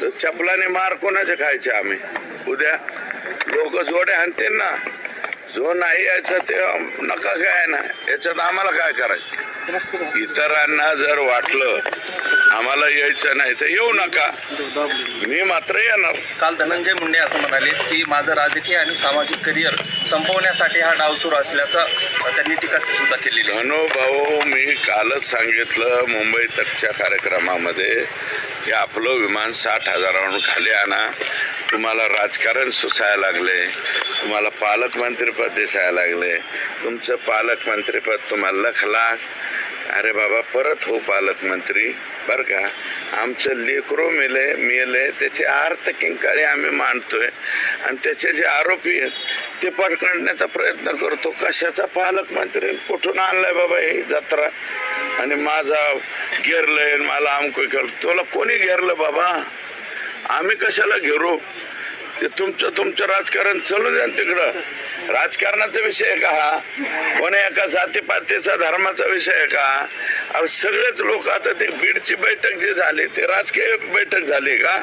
तर चपलाने मार कोणाचे खायचे आम्ही? उद्या लोक जोडे आणतील ना. जो नाही यायचं ते नका काय ना. याच्यात आम्हाला काय करायचं? इतरांना जर वाटलं आम्हाला यायचं नाही तर येऊ नका. मी मात्र येणार. काल धनंजय मुंडे असं म्हणाले की माझं राजकीय आणि सामाजिक करिअर संपवण्यासाठी हा डाव सुरू असल्याचं त्यांनी टीका सुद्धा केलेली. आहे धनो भाऊ मी कालच सांगितलं मुंबई तकच्या कार्यक्रमामध्ये. की आपलं विमान साठ हजारावरून खाली आणा. तुम्हाला राजकारण सुचायला लागले. तुम्हाला पालकमंत्रीपद दिसायला लागले. तुमचं पालकमंत्रीपद तुम्हाला लखला. अरे बाबा परत हो पालकमंत्री बरं का? आमचं लेकरो मेले मेले त्याचे अर्थ किंकाळी आम्ही मांडतोय. आणि त्याचे जे आरोपी आहेत ते पकडण्याचा प्रयत्न करतो. कशाचा पालकमंत्री कुठून आणलाय बाबा ही जत्रा? आणि माझा घेरलंय आणि मला आमको केलं तुला कोणी घेरलं बाबा? आम्ही कशाला घेरू? ते तुमचं तुमचं राजकारण चालू द्या तिकडं. राजकारणाचा विषय का हा? कोणी एका जातीपातीचा धर्माचा विषय का? अरे सगळेच लोक आता ते बीडची बैठक जी झाली ते राजकीय बैठक झाली का?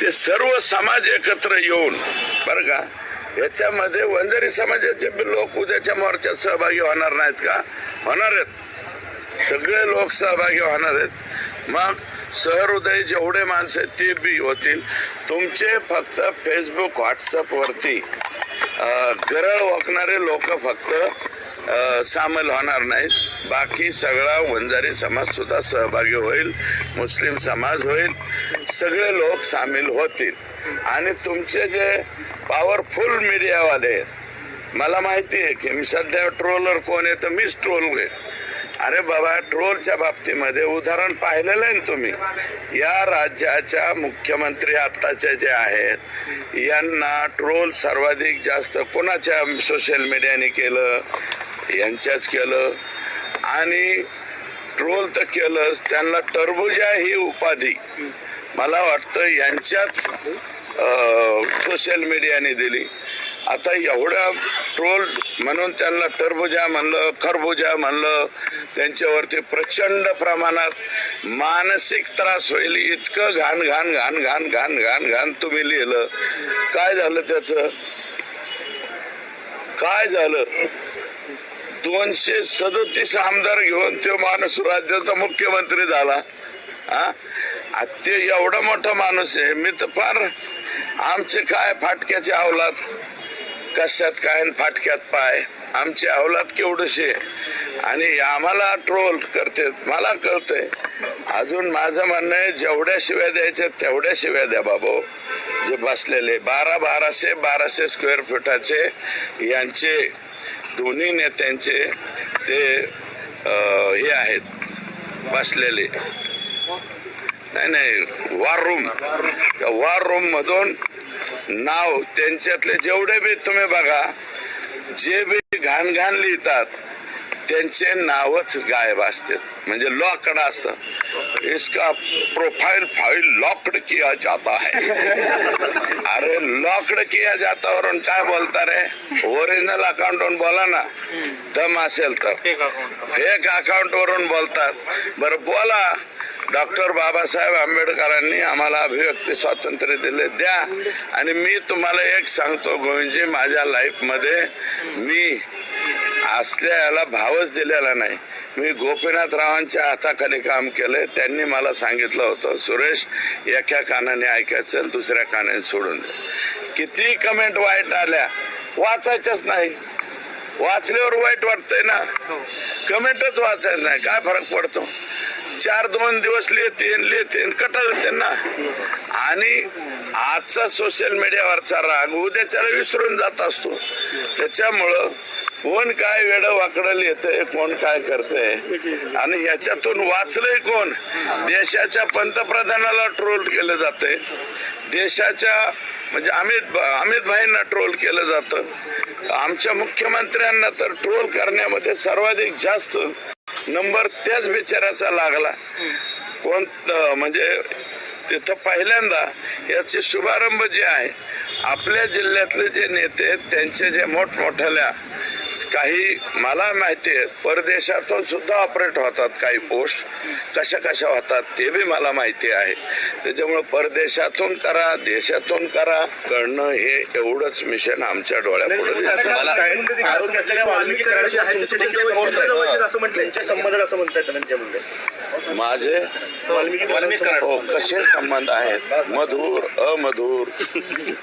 ते सर्व समाज एकत्र येऊन बरं का? याच्यामध्ये वंजारी समाजाचे लोक उद्याच्या मोर्चात सहभागी होणार नाहीत का? होणार आहेत. सगळे लोक सहभागी होणार आहेत. मग सहृदय जेवढे माणसं आहेत ते बी होतील. तुमचे फक्त फेसबुक व्हॉट्सअपवरती गरळ ओकणारे लोक फक्त सामील होणार नाहीत. बाकी सगळा वंजारी समाज सुद्धा सहभागी होईल मुस्लिम समाज होईल सगळे लोक सामील होतील. आणि तुमचे जे पॉवरफुल मीडियावाले आहेत मला माहिती आहे की मी सध्या ट्रोलर कोण आहे तर मीच ट्रोल आहे. अरे बाबा ट्रोलच्या बाबतीमध्ये उदाहरण पाहिलेलं आहे ना तुम्ही. या राज्याच्या मुख्यमंत्री आत्ताचे जे आहेत यांना ट्रोल सर्वाधिक जास्त कोणाच्या सोशल मीडियाने केलं? यांच्याच केलं. आणि ट्रोल तर केलंच त्यांना टरबुजा ही उपाधी. मला वाटतं यांच्याच सोशल मीडियाने दिली. आता एवढा ट्रोल म्हणून त्यांना टरबुजा म्हणलं खरबुजा म्हणलं त्यांच्यावरती प्रचंड प्रमाणात मानसिक त्रास होईल. इतकं घाण घाण घाण घाण घाण घाण घाण तुम्ही लिहिलं. काय झालं त्याचं? काय झालं? दोनशे सदोतीस आमदार घेऊन तो माणूस राज्याचा मुख्यमंत्री झाला. हा ते एवढा मोठा माणूस आहे. मी तर फार आमचे काय फाटक्याचे अवलाद? कशात काय फाटक्यात पाय? आमचे अवलाद केवढसे? आणि आम्हाला ट्रोल करते मला कळतंय. अजून माझं म्हणणं आहे जेवढ्या शिव्या द्यायच्या तेवढ्या शिव्या द्या बाबा. जे बसलेले बारा बाराशे बाराशे स्क्वेअर फुटाचे यांचे दोन्ही नेत्यांचे ते हे आहेत बसलेले. नाही नाही वॉर रूम त्या वॉर रूम मधून नाव त्यांच्यातले जेवढे बी तुम्ही बघा जे बी घाण घाण लिहितात त्यांचे नावच गायब असतात म्हणजे लॉकड असतं. इसका प्रोफाइल फाइल लॉकड किया जाता है. अरे लॉकड किया जाता वरून काय बोलता रे? ओरिजिनल अकाउंट वरून बोला ना? दम असेल तर. फेक अकाउंट वरून बोलतात बरं बोला. डॉक्टर बाबासाहेब आंबेडकरांनी आम्हाला अभिव्यक्ती स्वातंत्र्य दिले. द्या. आणि मी तुम्हाला एक सांगतो गोविंदजी माझ्या लाईफमध्ये मी असल्या याला भावच दिलेला नाही. मी गोपीनाथ रावांच्या हाताखाली काम केलंय त्यांनी मला सांगितलं होतं सुरेश एका कानाने ऐकायचं दुसऱ्या कानाने सोडून किती कमेंट वाईट आल्या. वाचायच्याच नाही. वाचल्यावर वाईट वाटतंय ना. कमेंटच वाचायचं नाही. काय फरक पडतो? चार दोन दिवस लिहिते लिहिते कटाळते ना. आणि आजचा सोशल मीडियावरचा राग उद्याच्याला विसरून जात असतो. त्याच्यामुळं कोण काय वेळ वाकडं लिहितंय कोण काय करतंय? आणि याच्यातून वाचलंय कोण? देशाच्या पंतप्रधानाला ट्रोल केलं जातंय. देशाच्या म्हणजे अमित अमित भाईंना ट्रोल केलं जातं. आमच्या मुख्यमंत्र्यांना तर ट्रोल करण्यामध्ये सर्वाधिक जास्त नंबर त्याच बिचाऱ्याचा लागला. कोण म्हणजे तिथं पहिल्यांदा याचे शुभारंभ जे आहे आपल्या जिल्ह्यातले जे नेते आहेत, त्यांचे जे मोठमोठ्याल्या काही मला माहिती आहे परदेशातून सुद्धा ऑपरेट होतात काही पोस्ट कशा कशा होतात ते बी मला माहिती आहे त्याच्यामुळे परदेशातून करा देशातून करा करणं हे एवढंच मिशन आमच्या डोळ्यापुढे माझे. हो कसे संबंध आहेत मधुर अमधुर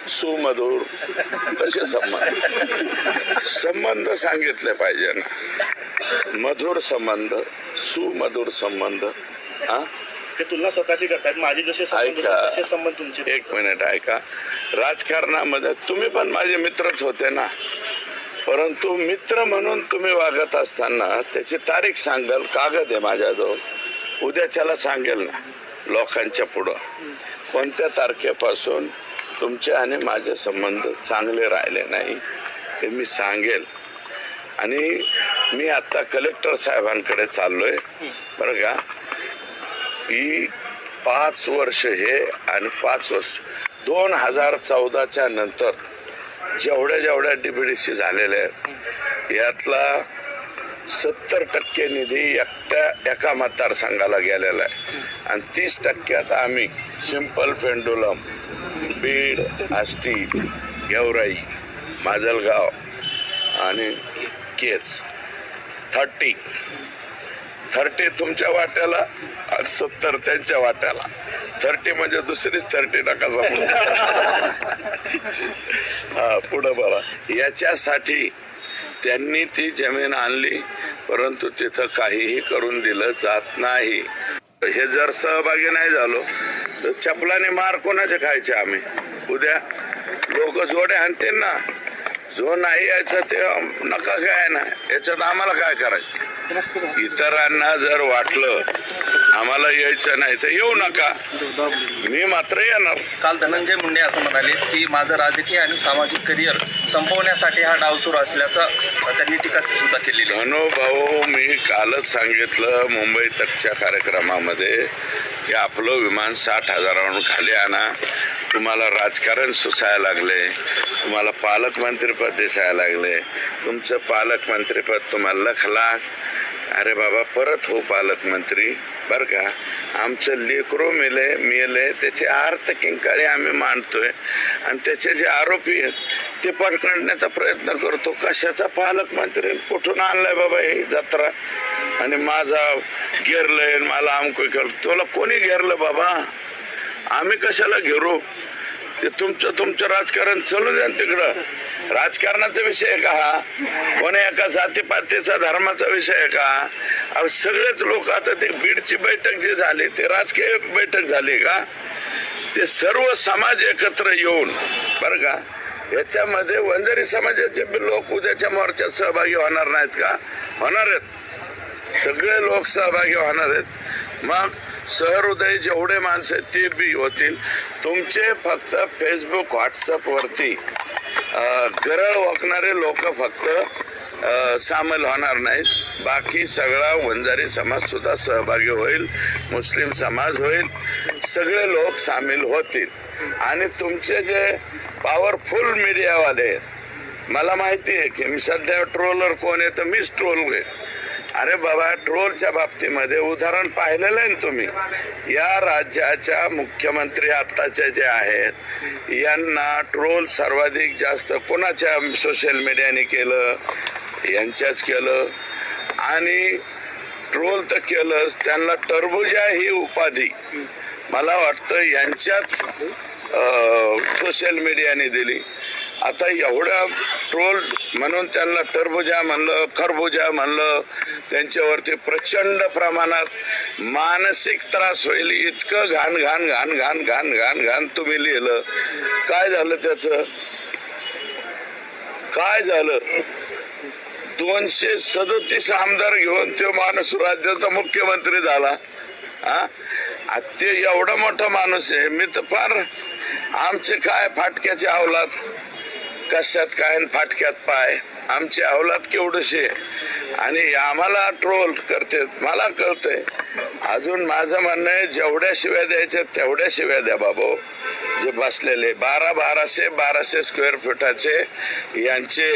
सुमधुर कसे संबंध संबंध सांगितले पाहिजे ना. मधुर संबंध सुमधुर संबंध हा? ते तुलना स्वतःची करतायत. माझे जसे ऐका. संबंध तुमचे. एक मिनिट ऐका. राजकारणामध्ये तुम्ही पण माझे मित्रच होते ना. परंतु मित्र म्हणून तुम्ही वागत असताना त्याची तारीख सांगाल कागद आहे माझ्याजवळ. उद्याच्याला सांगेल ना लोकांच्या पुढं. कोणत्या तारखेपासून तुमचे आणि माझे संबंध चांगले राहिले नाही? ते मी सांगेल. आणि मी आता कलेक्टर साहेबांकडे चाललोय. बरं का? ही पाच वर्ष हे आणि पाच वर्ष दोन हजार चौदाच्या नंतर जेवढ्या जेवढ्या डीबीडीसी झालेल्या आहेत यातला सत्तर टक्के निधी एकट्या एका मतदारसंघाला गेलेला आहे. आणि तीस टक्के आता आम्ही सिंपल पेंडुलम बीड आष्टी गेवराई माजलगाव आणि केच थर्टी. थर्टी तुमच्या वाट्याला आणि सत्तर त्यांच्या वाट्याला. थर्टी म्हणजे दुसरीच थर्टी नका समजू हा पुढं बघा. याच्यासाठी त्यांनी ती जमीन आणली परंतु तिथं काहीही करून दिलं जात नाही. हे जर सहभागी नाही झालो तर चपलाने मार कोणाचे खायचे आम्ही? उद्या लोक जोडे आणतील ना. जो नाही यायचं ते नका काय ना याच्यात आम्हाला काय करायचं? इतरांना जर वाटलं आम्हाला यायचं नाही तर येऊ नका. मी मात्र येणार. काल धनंजय मुंडे असं म्हणाले की माझं राजकीय आणि सामाजिक करिअर संपवण्यासाठी हा डाव सुरू असल्याचं त्यांनी टीका सुद्धा केलेली आहे. धनुभाऊ मी कालच सांगितलं मुंबई तकच्या कार्यक्रमामध्ये की आपलं विमान साठ हजारावरून खाली आणा. तुम्हाला राजकारण सुचायला लागले. तुम्हाला पालकमंत्रीपद दिसायला लागले. तुमचं पालकमंत्रीपद तुम्हाला लख लाख अरे बाबा परत हो पालकमंत्री बर का? आमचं लेकरो मेले मेले त्याचे अर्थ किंकाळी आम्ही मांडतोय. आणि त्याचे जे आरोपी आहेत ते पकडण्याचा प्रयत्न करतो. कशाचा पालकमंत्री कुठून आणलाय बाबा ही जत्रा? आणि माझा घेरलंय मला आमको केलं तुला कोणी घेरलं बाबा? आम्ही कशाला घेरू? ते तुमचं तुमचं राजकारण चालू द्या तिकडं. राजकारणाचा विषय आहे का हा? कोणी एका जातीपातीचा धर्माचा विषय आहे का? अरे सगळेच लोक आता ते बीडची बैठक जी झाली ते राजकीय बैठक झाली का? ते सर्व समाज एकत्र येऊन बरं का? याच्यामध्ये वंजारी समाजाचे लोक उद्याच्या मोर्चात सहभागी होणार नाहीत का? होणार आहेत. सगळे लोक सहभागी होणार आहेत. मग सहृदय जेवढे माणसं आहेत ते बी होतील. तुमचे फक्त फेसबुक व्हॉट्सअपवरती गरळ ओकणारे लोक फक्त सामील होणार नाहीत. बाकी सगळा वंजारी समाज सुद्धा सहभागी होईल मुस्लिम समाज होईल सगळे लोक सामील होतील. आणि तुमचे जे पॉवरफुल मीडियावाले आहेत मला माहिती आहे की मी सध्या ट्रोलर कोण आहे तर मीच ट्रोल घेईन. अरे बाबा ट्रोलच्या बाबतीमध्ये उदाहरण पाहिलेलं आहे ना तुम्ही. या राज्याच्या मुख्यमंत्री आत्ताचे जे आहेत यांना ट्रोल सर्वाधिक जास्त कोणाच्या सोशल मीडियाने केलं? यांच्याच केलं. आणि ट्रोल तर केलंच त्यांना टरबुजा ही उपाधी. मला वाटतं यांच्याच सोशल मीडियाने दिली. आता एवढा ट्रोल म्हणून त्यांना टरबुजा म्हणलं खरबुजा म्हणलं त्यांच्यावरती प्रचंड प्रमाणात मानसिक त्रास होईल. इतकं घाण घाण घाण घाण घाण घाण घाण तुम्ही लिहिलं. काय झालं त्याचं? काय झालं? दोनशे सदोतीस आमदार घेऊन तो माणूस राज्याचा मुख्यमंत्री झाला. हा आ, ते एवढा मोठा माणूस आहे. मी तर फार आमचे काय फाटक्याचे अवलाद? कशात काय फाटक्यात पाय? आमची अवलाद केवढशी आहे आणि आम्हाला ट्रोल करते मला कळतंय. अजून माझं म्हणणं आहे जेवढ्या शिव्या द्यायच्या तेवढ्या शिव्या द्या बाबू. जे बसलेले बारा बाराशे बाराशे स्क्वेअर फुटाचे यांचे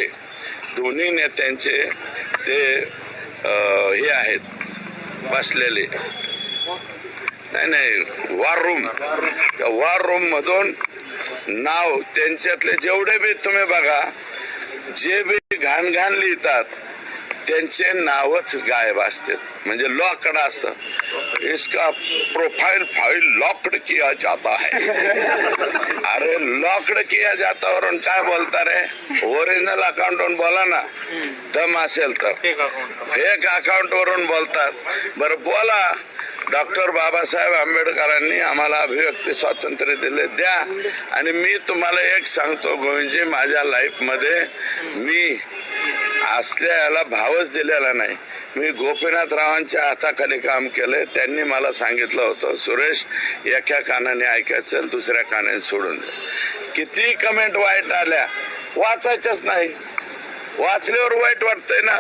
दोन्ही नेत्यांचे ते हे आहेत बसलेले. नाही नाही वॉर रूम त्या वॉर रूम मधून नाव त्यांच्यातले जेवढे बी तुम्ही बघा जे बी घाण घाण लिहितात त्यांचे नावच गायब असतात म्हणजे लॉकड असत. इसका प्रोफाइल फाइल लॉकड किया जाता है. अरे लॉकड किया जाता वरून काय बोलता रे? ओरिजिनल अकाउंट वरून बोला ना दम असेल तर फेक अकाउंट वरून बोलतात बरं बोला. डॉक्टर बाबासाहेब आंबेडकरांनी आम्हाला अभिव्यक्ती स्वातंत्र्य दिले द्या. आणि मी तुम्हाला एक सांगतो गोविंदजी माझ्या लाईफमध्ये मी असल्या याला भावच दिलेला नाही. मी गोपीनाथरावांच्या हाताखाली काम केलंय त्यांनी मला सांगितलं होतं सुरेश एका कानाने ऐकायचं दुसऱ्या कानाने सोडून दे. किती कमेंट वाईट आल्या. वाचायच्याच नाही. वाचल्यावर वाईट वाटतंय ना.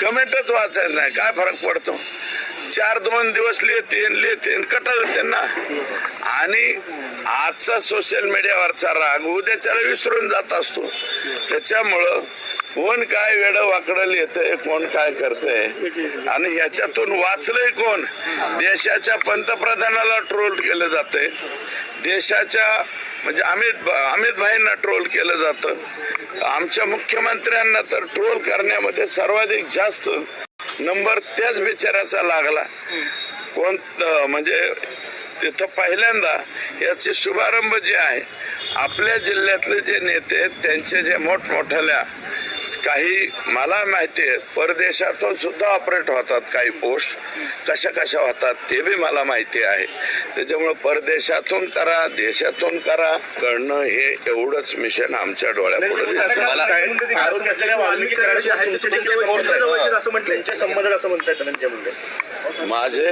कमेंटच वाचायचं नाही. काय फरक पडतो? चार दोन दिवस लिहिते लिहिते कटाळते ना आणि आजचा सोशल मीडियावरचा राग उद्याच्याला विसरून जात असतो. त्याच्यामुळं कोण काय वेड वाकडं लिहितंय कोण काय करतंय? आणि याच्यातून वाचलंय कोण? देशाच्या पंतप्रधानाला ट्रोल केलं जातंय. देशाच्या म्हणजे अमित अमित भाईंना ट्रोल केलं जातं. आमच्या मुख्यमंत्र्यांना तर ट्रोल करण्यामध्ये सर्वाधिक जास्त नंबर त्याच बिचाऱ्याचा लागला. कोण म्हणजे तिथं पहिल्यांदा याचे शुभारंभ जे आहे आपल्या जिल्ह्यातले जे नेते त्यांचे जे मोठमोठ्याल्या काही मला माहिती आहे परदेशातून सुद्धा ऑपरेट होतात काही पोस्ट कशा कशा होतात ते बी मला माहिती आहे त्याच्यामुळे परदेशातून करा देशातून करा करणं हे एवढंच मिशन आमच्या डोळ्यापुढे माझे.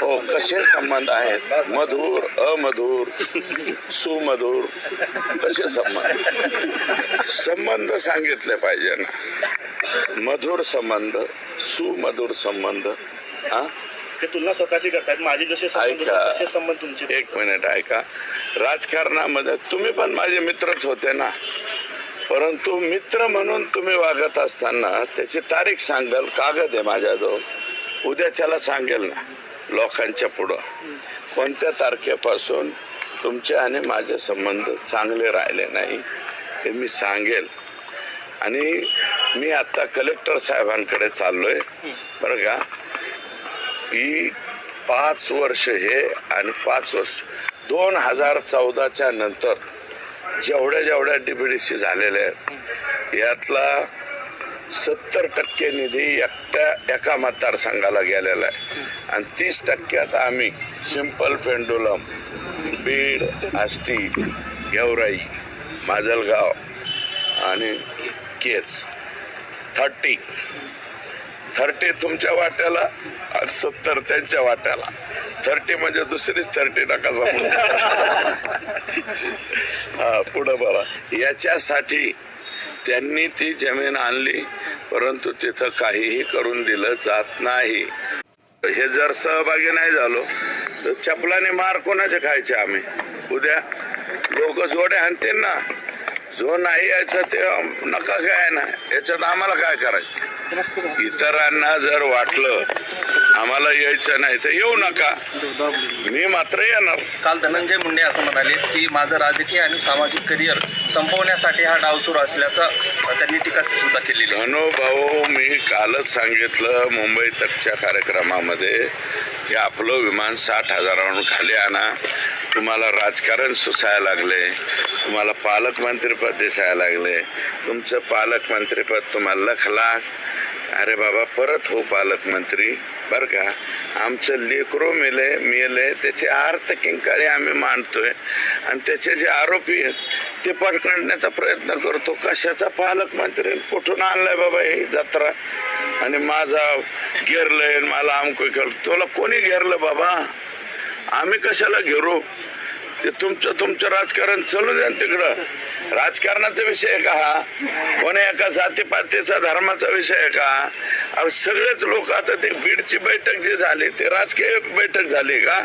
हो कसे संबंध आहेत मधुर अमधुर सुमधुर कसे संबंध संबंध सांगितले पाहिजे ना. मधुर संबंध सुमधुर संबंध हा? ते तुलना स्वतःची करतायत. माझे जसे ऐका. संबंध तुमचे. एक मिनिट ऐका. राजकारणामध्ये तुम्ही पण माझे मित्रच होते ना. परंतु मित्र म्हणून तुम्ही वागत असताना त्याची तारीख सांगाल कागद आहे माझ्याजवळ. उद्याच्याला सांगेल ना लोकांच्या पुढं. कोणत्या तारखेपासून तुमचे आणि माझे संबंध चांगले राहिले नाही ते मी सांगेल. आणि मी आता कलेक्टर साहेबांकडे चाललोय. बरं का? ही पाच वर्ष हे आणि पाच वर्ष. दोन हजार चौदाच्या नंतर जेवढ्या जेवढ्या डीबीडीसी झालेल्या आहेत यातला सत्तर टक्के निधी एकट्या एका मतदारसंघाला गेलेला आहे. आणि तीस टक्के आता आम्ही सिंपल पेंडुलम बीड आष्टी गेवराई माजलगाव आणि केच थर्टी थर्टी तुमच्या वाट्याला आणि सत्तर त्यांच्या वाट्याला. थर्टी म्हणजे दुसरीच थर्टी नका समजू. हा पुढं बरा याच्यासाठी त्यांनी ती जमीन आणली परंतु तिथं काहीही करून दिलं जात नाही. हे जर सहभागी नाही झालो तर चपलाने मार कोणाचे खायचे आम्ही? उद्या लोक जोडे आणतील ना. जो नाही यायचं ते नका काय ना याच्यात आम्हाला काय करायचं? इतरांना जर वाटलं आम्हाला यायचं नाही तर येऊ नका. मी मात्र येणार. काल धनंजय मुंडे असं म्हणाले की माझं राजकीय आणि सामाजिक करिअर संपवण्यासाठी हा डाव सुरू असल्याचं त्यांनी टीका सुद्धा केलेली. आहे. धनुभाऊ मी कालच सांगितलं मुंबई तकच्या कार्यक्रमामध्ये की आपलं विमान साठ हजारावरून खाली आणा. तुम्हाला राजकारण सुसायला लागले. तुम्हाला पालकमंत्रीपद दिसायला लागले. तुमचं पालकमंत्रीपद तुम्हाला लखला. अरे बाबा परत हो पालकमंत्री बरं का? आमचं लेकरो मेले मेले त्याचे अर्थ किंकाळी आम्ही मांडतोय. आणि त्याचे जे आरोपी आहेत ते पकडण्याचा प्रयत्न करतो. कशाचा पालकमंत्री कुठून आणलाय बाबा ही जत्रा? आणि माझा घेरलंय आणि मला आमको केलं तुला कोणी घेरलं बाबा? आम्ही कशाला घेरू? ते तुमचं तुमचं राजकारण चालू द्या तिकडं. राजकारणाचा विषय आहे का हा? कोणी एका जातीपातीचा धर्माचा विषय आहे का? सगळेच लोक आता ते बीडची बैठक जी झाली ते राजकीय बैठक झाली का?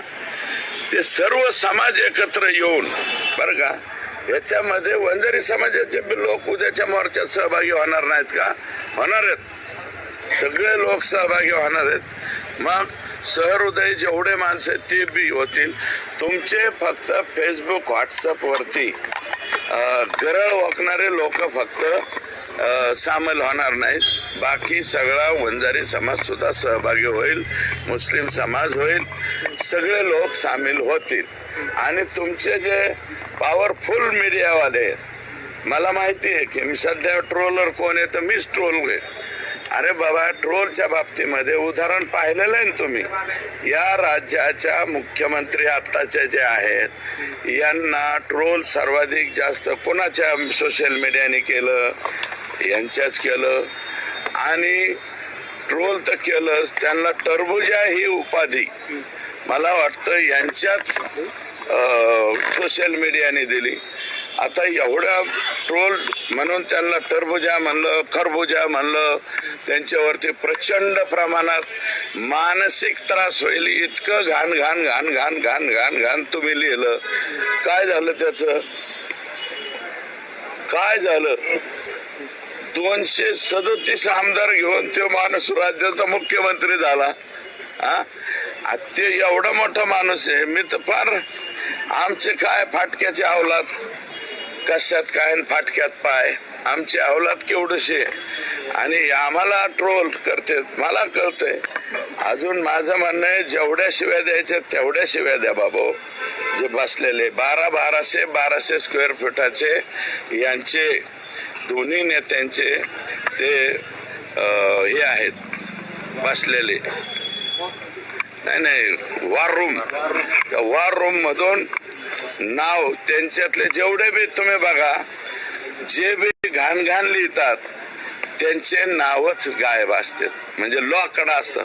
ते सर्व समाज एकत्र येऊन बरं का? याच्यामध्ये वंजारी समाजाचे लोक उद्याच्या मोर्चात सहभागी होणार नाहीत का? होणार आहेत. सगळे लोक सहभागी होणार आहेत. मग सहृदय जेवढे माणसं आहेत ते बी होतील. तुमचे फक्त फेसबुक व्हॉट्सअपवरती गरळ ओकणारे लोक फक्त सामील होणार नाहीत. बाकी सगळा वंजारी समाज सुद्धा सहभागी होईल मुस्लिम समाज होईल सगळे लोक सामील होतील. आणि तुमचे जे पॉवरफुल मीडियावाले आहेत मला माहिती आहे की मी सध्या ट्रोलर कोण आहे तर मीच ट्रोल होईल अरे बाबा ट्रोलच्या बाबतीमध्ये उदाहरण पाहिलेलं आहे ना तुम्ही. या राज्याच्या मुख्यमंत्री आत्ताचे जे आहेत यांना ट्रोल सर्वाधिक जास्त कोणाच्या सोशल मीडियाने केलं? यांच्याच केलं. आणि ट्रोल तर केलंच त्यांना टरबुजा ही उपाधी. मला वाटतं यांच्याच सोशल मीडियाने दिली. आता एवढ्या ट्रोल म्हणून त्यांना टरबुजा म्हणलं खरबुजा म्हणलं त्यांच्यावरती प्रचंड प्रमाणात मानसिक त्रास होईल. इतकं घाण घाण घाण घाण घाण घाण घाण तुम्ही लिहिलं. काय झालं त्याचं? काय झालं? दोनशे सदोतीस आमदार घेऊन तो माणूस राज्याचा मुख्यमंत्री झाला. हा? ते एवढा मोठा माणूस आहे. मी तर फार आमचे काय फाटक्याचे अवलाद कशात काय फाटक्यात पाय? आमची अवलाद आहे आणि आम्हाला ट्रोल करते मला कळतंय. अजून माझं म्हणणं आहे जेवढ्या शिव्या द्यायच्या तेवढ्या शिव्या द्या बाबा. जे बसलेले बारा बाराशे बाराशे स्क्वेअर फुटाचे यांचे दोन्ही नेत्यांचे ते हे आहेत बसलेले. नाही नाही वार रूम त्या वार रूम मधून नाव त्यांच्यातले जेवढे बी तुम्ही बघा जे बी घाण घाण लिहितात त्यांचे नावच गायब असतात. म्हणजे लॉकड असतं.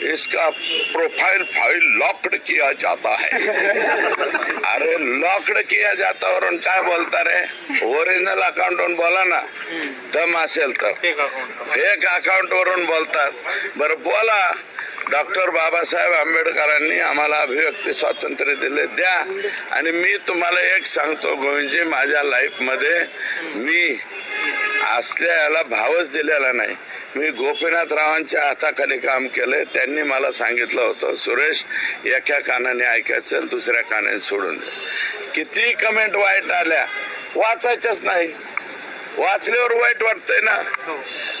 इसका प्रोफाइल फाइल लॉक्ड किया जाता है. अरे लॉक्ड किया जाता वरून काय बोलता रे? ओरिजिनल अकाउंट वरून बोला ना? दम असेल तर. फेक अकाउंट वरून बोलतात. बरं बोला. डॉक्टर बाबासाहेब आंबेडकरांनी आम्हाला अभिव्यक्ती स्वातंत्र्य दिले. द्या. आणि मी तुम्हाला एक सांगतो गोविंदजी माझ्या लाईफमध्ये मी असल्या याला भावच दिलेला नाही. मी गोपीनाथरावांच्या हाताखाली काम केलंय. त्यांनी मला सांगितलं होतं सुरेश एका कानाने ऐकायचं दुसऱ्या कानाने सोडून द्या किती कमेंट वाईट आल्या. वाचायच्याच नाही. वाचल्यावर वाईट वाटतंय ना.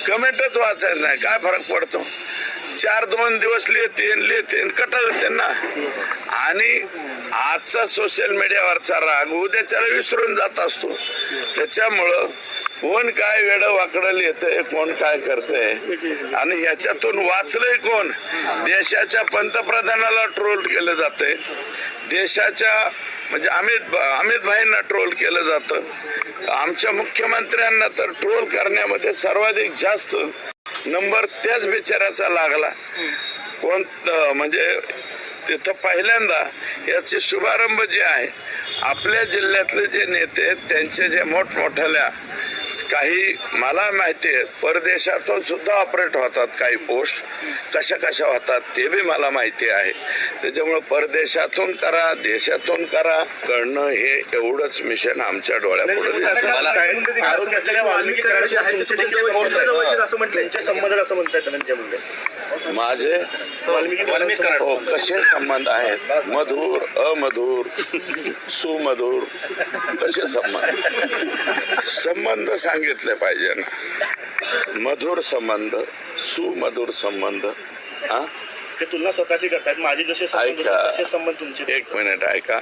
कमेंटच वाचायचं नाही. काय फरक पडतो? चार दोन दिवस लिहिते लिहिते कटळते ना आणि आजचा सोशल मीडियावरचा राग उद्याच्याला विसरून जात असतो. त्याच्यामुळं कोण काय वेड वाकडं लिहितंय कोण काय करतंय? आणि याच्यातून वाचलंय कोण? देशाच्या पंतप्रधानाला ट्रोल केलं जातंय. देशाच्या म्हणजे अमित अमित भाईंना ट्रोल केलं जातं. आमच्या मुख्यमंत्र्यांना तर ट्रोल करण्यामध्ये सर्वाधिक जास्त नंबर त्याच बिचाऱ्याचा लागला. कोण म्हणजे तिथं पहिल्यांदा याचे शुभारंभ जे आहे आपल्या जिल्ह्यातले जे नेते त्यांचे जे मोठमोठ्याल्या काही मला माहिती आहे परदेशातून सुद्धा ऑपरेट होतात काही पोस्ट कशा कशा होतात ते बी मला माहिती आहे. त्याच्यामुळे परदेशातून करा देशातून करा करणं हे एवढंच मिशन आमच्या डोळ्यापुढे माझे. हो कसे संबंध आहेत मधुर अमधुर सुमधुर कसे संबंध संबंध सांगितले पाहिजे ना मधुर संबंध सुमधुर संबंध हा ते तुलना स्वतःशी करतात. माझे जसे संबंध ऐका. तसे संबंध तुमचे एक मिनिट ऐका.